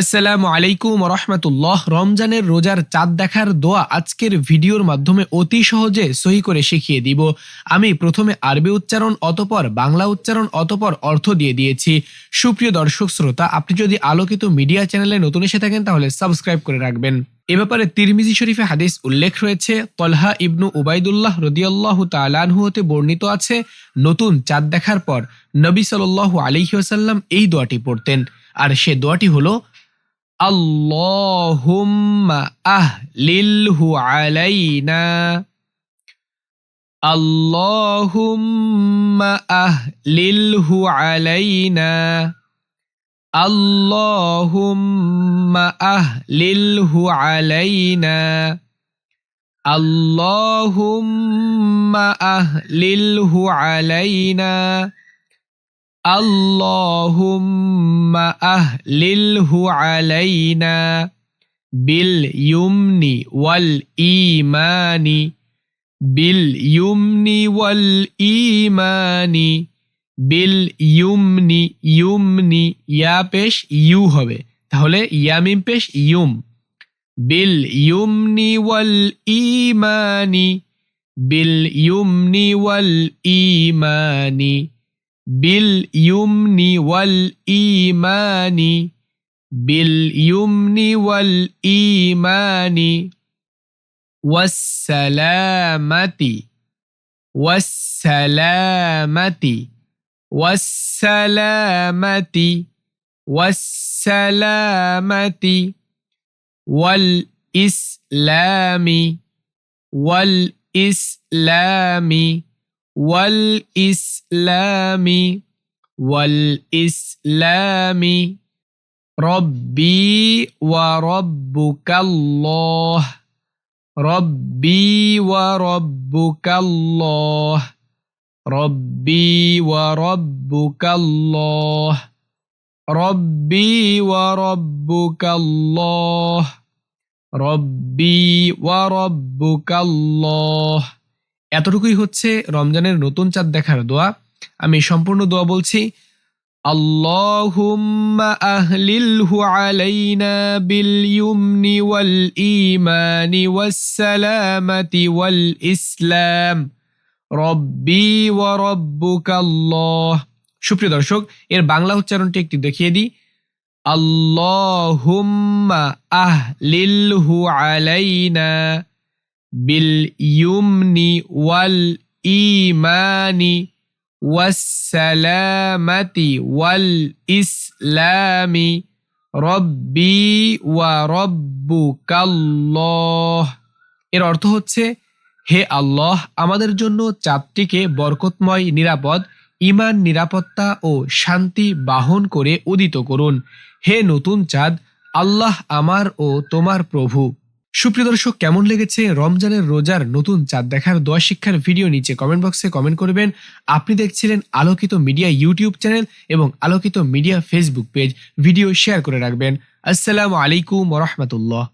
আসসালামু আলাইকুম রহমতুল্লাহ। রমজানের রোজার চাঁদ দেখার দোয়া আজকের ভিডিওর মাধ্যমে অতি সহজে সহি করে শিখিয়ে দিব। আমি প্রথমে আরবি উচ্চারণ অতপর বাংলা উচ্চারণ অতপর অর্থ দিয়ে দিয়েছি। সুপ্রিয় দর্শক শ্রোতা, আপনি যদি আলোকিত মিডিয়া চ্যানেলে নতুন এসে থাকেন তাহলে সাবস্ক্রাইব করে রাখবেন। এ ব্যাপারে তিরমিজি শরীফে হাদিস উল্লেখ রয়েছে, তলহা ইবনু উবাইদুল্লাহ রদিয়াল্লাহ তালানহু হতে বর্ণিত আছে, নতুন চাঁদ দেখার পর নবী সাল্লাল্লাহু আলাইহি ওয়াসাল্লাম এই দোয়াটি পড়তেন। আর সে দোয়াটি হলো اللهم أهلله علينا. اللهم أهلله علينا. اللهم أهلله علينا. اللهم أهلله علينا. اللهم أهلله علينا باليمن والإيمان باليمن والإيمان باليمن يمن ইয়া পেশ ইউ হবে তাহলে ইয়ামিম পেশ ইউম বিল ইউমনি ওয়াল ইমানি বিল ইউমনি ওয়াল ইমানি باليمن والإيمان باليمن والإيمان والسلامة والسلامة والسلامة والسلامة والإسلام والإسلام. والإسلام والإسلام ربي وربك الله ربي وربك الله ربي وربك الله ربي وربك الله ربي وربك الله. এতটুকুই হচ্ছে রমজানের নতুন চাঁদ দেখার দোয়া। আমি সম্পূর্ণ দোয়া বলছি আলাইনা ইসলাম সুপ্রিয় দর্শক, এর বাংলা উচ্চারণটি একটি দেখিয়ে দিই। আল্লাহুম্মা আহলিলহু আলাইনা باليمن والإيمان والسلامة والإسلام রব্বি ওয়া রব্বুকাল্লাহ এর অর্থ হচ্ছে হে আল্লাহ আমাদের জন্য চাঁদটিকে বরকতময় নিরাপদ ইমান নিরাপত্তা ও শান্তি বাহন করে উদিত করুন হে নতুন চাঁদ আল্লাহ আমার ও তোমার প্রভু সুপ্রিয় দর্শক, কেমন লেগেছে রমজানের রোজার নতুন চাঁদ দেখার দোয়া শিক্ষার ভিডিও নিচে কমেন্ট বক্সে কমেন্ট করবেন। আপনি দেখছিলেন আলোকিত মিডিয়া ইউটিউব চ্যানেল এবং Alokito media Facebook page video share করে রাখবেন। আসসালামু আলাইকুম রহমতুল্লাহ।